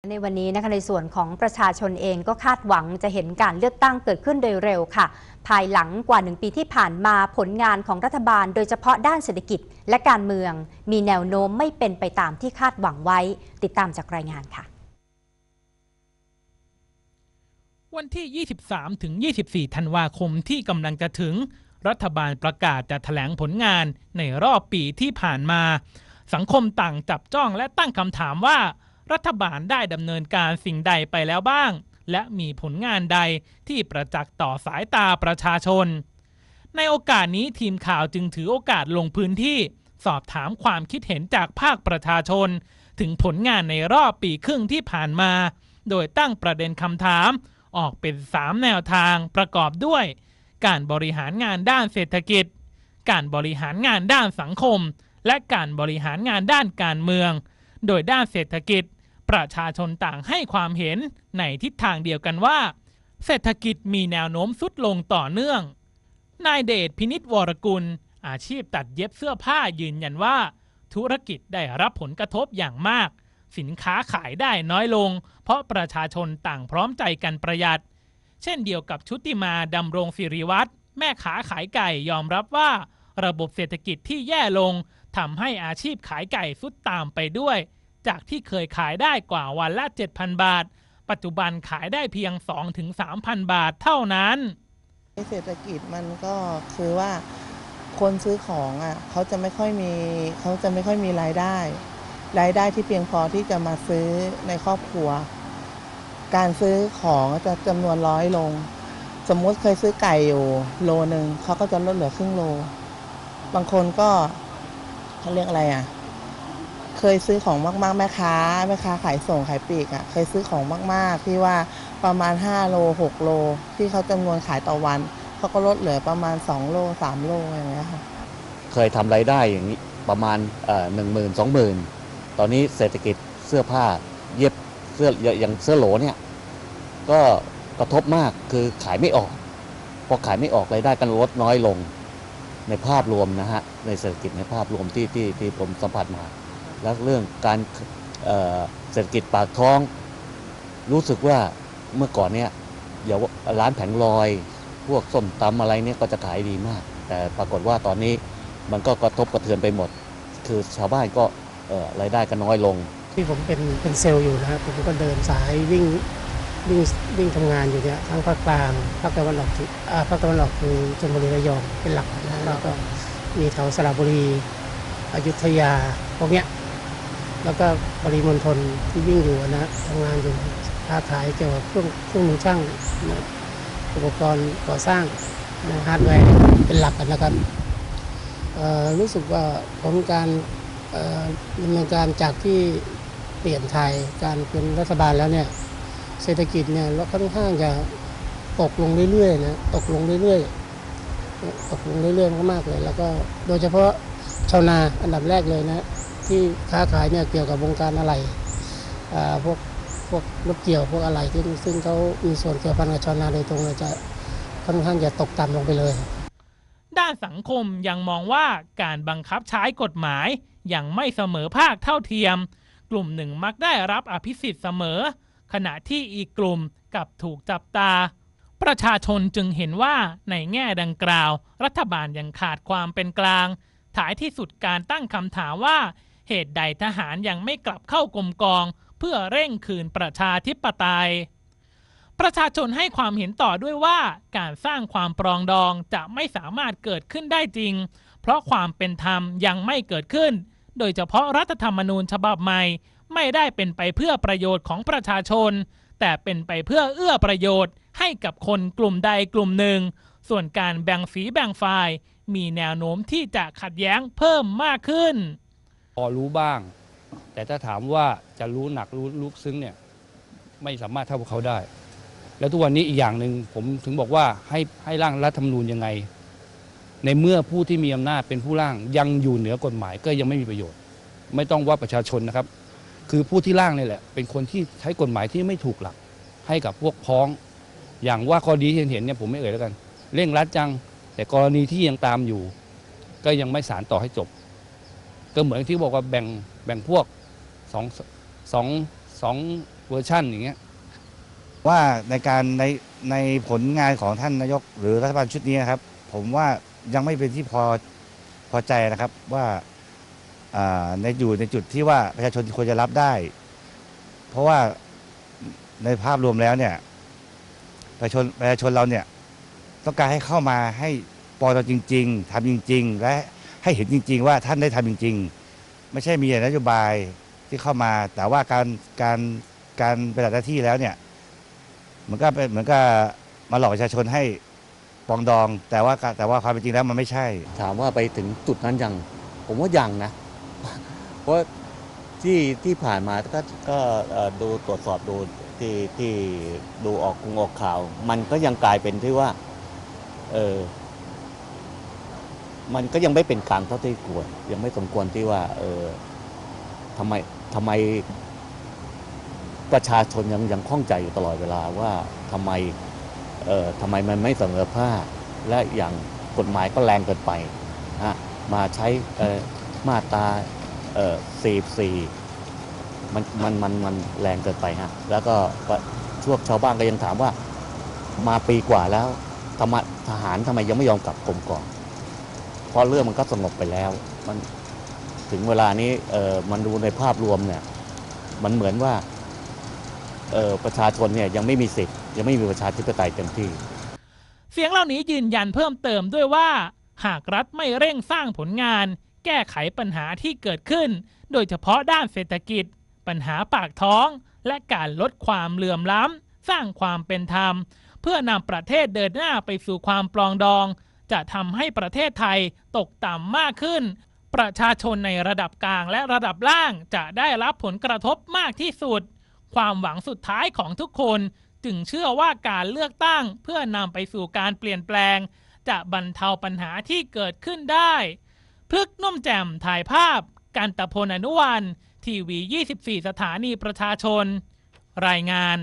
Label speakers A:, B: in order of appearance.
A: ในวันนี้นะคะในส่วนของประชาชนเองก็คาดหวังจะเห็นการเลือกตั้งเกิดขึ้นโดยเร็วค่ะ ภายหลังกว่าหนึ่งปีที่ผ่านมาผลงานของรัฐบาล โดยเฉพาะด้านเศรษฐกิจและการเมือง มีแนวโน้มไม่เป็นไปตามที่คาดหวังไว้ ติดตามจากรายงานค่ะ
B: วันที่ 23 ถึง 24 ธันวาคมที่กำลังจะถึง รัฐบาลประกาศจะแถลงผลงานในรอบปีที่ผ่านมา สังคมต่างจับจ้องและตั้งคำถามว่า รัฐบาลได้ดำเนินการสิ่งใดไปแล้วบ้าง และมีผลงานใดที่ประจักษ์ต่อสายตาประชาชน ในโอกาสนี้ทีมข่าวจึงถือโอกาสลงพื้นที่ สอบถามความคิดเห็นจากภาคประชาชน ถึงผลงานในรอบปีครึ่งที่ผ่านมา โดยตั้งประเด็นคำถาม ออกเป็น 3 แนวทางประกอบด้วย การบริหารงานด้านเศรษฐกิจ การบริหารงานด้านสังคม และการบริหารงานด้านการเมือง โดยด้านเศรษฐกิจ ประชาชนต่างให้ความเห็นในทิศทางเดียวกันว่า เศรษฐกิจมีแนวโน้มสุดลงต่อเนื่อง นายเดชพินิษวรกุล อาชีพตัดเย็บเสื้อผ้ายืนยันว่า ธุรกิจได้รับผลกระทบอย่างมาก สินค้าขายได้น้อยลง เพราะประชาชนต่างพร้อมใจกันประหยัด เช่นเดียวกับชุติมาดำรงสิริวัตรแม่ค้าขายไก่ยอมรับว่า ระบบเศรษฐกิจที่แย่ลงทำให้อาชีพขายไก่สุดตามไปด้วย จากที่เคยขายได้กว่าวันละ 7,000 บาท ปัจจุบันขายได้เพียง 2-3,000 บาทเท่านั้น
C: เศรษฐกิจมันก็คือว่าคนซื้อของอะเขาจะไม่ค่อยมีเขาจะไม่ค่อยมีรายได้ รายได้ที่เพียงพอที่จะมาซื้อในครอบครัว การซื้อของจะจำนวนร้อยลง สมมติเคยซื้อไก่อยู่โลหนึ่งเขาก็จะลดเหลือครึ่งโล บางคนก็เขาเรียกอะไรอะ เคยซื้อของมากๆแม่ค้าแม่ค้าขายส่งขายปลีกอะเคยซื้อของมากๆที่ว่าประมาณ 5 โล 6 โล ที่เขาจำนวนขายต่อวันเขาก็ลดเหลือประมาณ 2 โล 3 โลอย่างเงี้ยค่ะ
D: เคยทำรายได้อย่างนี้ประมาณหนึ่งหมื่นสองหมื่นตอนนี้เศรษฐกิจเสื้อผ้าเย็บเสื้ออย่างเสื้อโหลเนี่ยก็กระทบมากคือขายไม่ออกพอขายไม่ออกรายได้กันลดน้อยลงในภาพรวมนะฮะในเศรษฐกิจในภาพรวมที่ที่ที่ผมสัมผัสมา แล้วเรื่องการเเศรษฐกิจปากท้อง รู้สึกว่าเมื่อก่อนเนี่ยอย่าร้านแผงลอย พวกส้มตำอะไรเนี่ยก็จะขายดีมาก แต่ปรากฏว่าตอนนี้มันก็กระทบกระเทือนไปหมด คือชาวบ้านก็รายได้ก็น้อยลง
E: ที่ผมเป็นเป็นเซลล์อยู่นะครับผมก็เดินสายวิ่งวิ่งวิ่งทำงานอยู่เนี่ยทั้งภาคกลางภาคตะวันออกที่ภาคตะวันออกคือชลบุรีระยองเป็นหลักนะแล้วก็มีแถวสระบุรีอยุธยาพวกเนี้ย แล้วก็ปริมณฑลที่วิ่งอยู่นะทำงานอยู่ค้าขายเกี่ยวกับเครื่องเครื่องมือช่างนะอุปกรณ์ก่อสร้างนะฮาร์ดแวร์เป็นหลักกันนะครับรู้สึกว่าผลการดำเนินการจากที่เปลี่ยนไทยการเป็นรัฐบาลแล้วเนี่ยเศรษฐกิจเนี่ยเราค่อนข้างจะตกลงเรื่อยๆนะตกลงเรื่อยๆตกลงเรื่อยๆมากๆเลย แล้วก็โดยเฉพาะชาวนาอันดับแรกเลยนะ ที่ค้าขายเนี่ยเกี่ยวกับวงการอะไรอ่าพวกพวกรถเกี่ยวพวกอะไรซึ่งซึ่งเขามีส่วนเกี่ยวพันกับชาวนาโดยตรงเลยจะค่อนข้างจะตกต่ำลงไปเลย
B: ด้านสังคมยังมองว่าการบังคับใช้กฎหมาย ยังไม่เสมอภาคเท่าเทียม กลุ่มหนึ่งมักได้รับอภิสิทธิ์เสมอ ขณะที่อีกกลุ่มกับถูกจับตา ประชาชนจึงเห็นว่าในแง่ดังกล่าว รัฐบาลยังขาดความเป็นกลาง ท้ายที่สุดการตั้งคำถามว่า เหตุใดทหารยังไม่กลับเข้ากรมกอง เพื่อเร่งคืนประชาธิปไตย ประชาชนให้ความเห็นต่อด้วยว่าการสร้างความปรองดองจะไม่สามารถเกิดขึ้นได้จริง เพราะความเป็นธรรมยังไม่เกิดขึ้น โดยเฉพาะรัฐธรรมนูญฉบับใหม่ ไม่ได้เป็นไปเพื่อประโยชน์ของประชาชน แต่เป็นไปเพื่อเอื้อประโยชน์ ให้กับคนกลุ่มใดกลุ่มหนึ่ง ส่วนการแบ่งฝีแบ่งฝ่ายมีแนวโน้มที่จะขัดแย้งเพิ่มมากขึ้น
F: พอรู้บ้าง แต่ถ้าถามว่าจะรู้หนักรู้ลึกซึ้งเนี่ยไม่สามารถเท่าพวกเขาได้ แล้วทุกวันนี้อีกอย่างหนึ่งผมถึงบอกว่าให้ให้ร่างรัฐธรรมนูญยังไง ในเมื่อผู้ที่มีอำนาจเป็นผู้ร่างยังอยู่เหนือกฎหมายก็ยังไม่มีประโยชน์ ไม่ต้องว่าประชาชนนะครับ คือผู้ที่ร่างนี่แหละ เป็นคนที่ใช้กฎหมายที่ไม่ถูกหลัก ให้กับพวกพ้อง อย่างว่าข้อดีที่เห็นเนี่ยผมไม่เอ่ยแล้วกัน เร่งรัดจัง แต่กรณีที่ยังตามอยู่ ก็ยังไม่สารต่อให้จบ ก็เหมือนที่บอกว่าแบ่งแบ่งพวกสองสองสองเวอร์ชันอย่างเงี้ย
G: ว่าในการในในผลงานของท่านนายกหรือรัฐบาลชุดนี้นะครับ ผมว่ายังไม่เป็นที่พอพอใจนะครับว่าอ่าในอยู่ในจุดที่ว่าประชาชนควรจะรับได้ เพราะว่าในภาพรวมแล้วเนี่ยประชาชนประชาชนเราเนี่ยต้องการให้เข้ามาให้ปอตจริง ๆทำจริง ๆ และ ให้เห็นจริง ๆ ว่าท่านได้ทำจริง ๆ ไม่ใช่มีนโยบายที่เข้ามา แต่ว่าการการการปฏิบัติหน้าที่แล้วเนี่ยมันก็เป็นเหมือนกับมาหลอกประชาชนให้ปองดอง แต่ว่าแต่ว่าความเป็นจริงแล้วมันไม่ใช่
D: ถามว่าไปถึงจุดนั้นยัง ผมว่ายังนะ เพราะที่ที่ผ่านมาก็ก็ดูตรวจสอบดูที่ที่ดูออกคงออกข่าว มันก็ยังกลายเป็นที่ว่า เออ มันก็ยังไม่เป็นกลางเท่าที่ควร ยังไม่สมควรที่ว่า เออทำไมทำไมประชาชนยังยังข้องใจอยู่ตลอดเวลาว่าทำไมเอ่อทำไมมันไม่เสมอภาคและอย่างกฎหมายก็แรงเกินไปฮะมาใช้เอ่อมาตราเอ่อ44มันมันมันมันแรงเกินไปฮะแล้วก็ช่วงชาวบ้านก็ยังถามว่า มาปีกว่าแล้วทำไมทหารทำไมยังไม่ยอมกลับกรมก่อน ราะเรื่องมันก็สงบไปแล้ว มันถึงเวลานี้เออมันดูในภาพรวมเนี่ย มันเหมือนว่าเออประชาชนเนี่ยยังไม่มีสิทธิ์ยังไม่มีประชาธิปไตยเต็มที่
B: เสียงเหล่านี้ยืนยันเพิ่มเติมด้วยว่า หากรัฐไม่เร่งสร้างผลงาน แก้ไขปัญหาที่เกิดขึ้น โดยเฉพาะด้านเศรษฐกิจ ปัญหาปากท้อง และการลดความเหลื่อมล้ำสร้างความเป็นธรรม เพื่อนำประเทศเดินหน้าไปสู่ความปลองดอง จะทำให้ประเทศไทยตกต่ำมากขึ้น ประชาชนในระดับกลางและระดับล่างจะได้รับผลกระทบมากที่สุด ความหวังสุดท้ายของทุกคน จึงเชื่อว่าการเลือกตั้งเพื่อนำไปสู่การเปลี่ยนแปลง จะบรรเทาปัญหาที่เกิดขึ้นได้พฤกนุ่มแจ่มถ่ายภาพ กันตะพลอนุวันทีวี 24 สถานีประชาชน รายงาน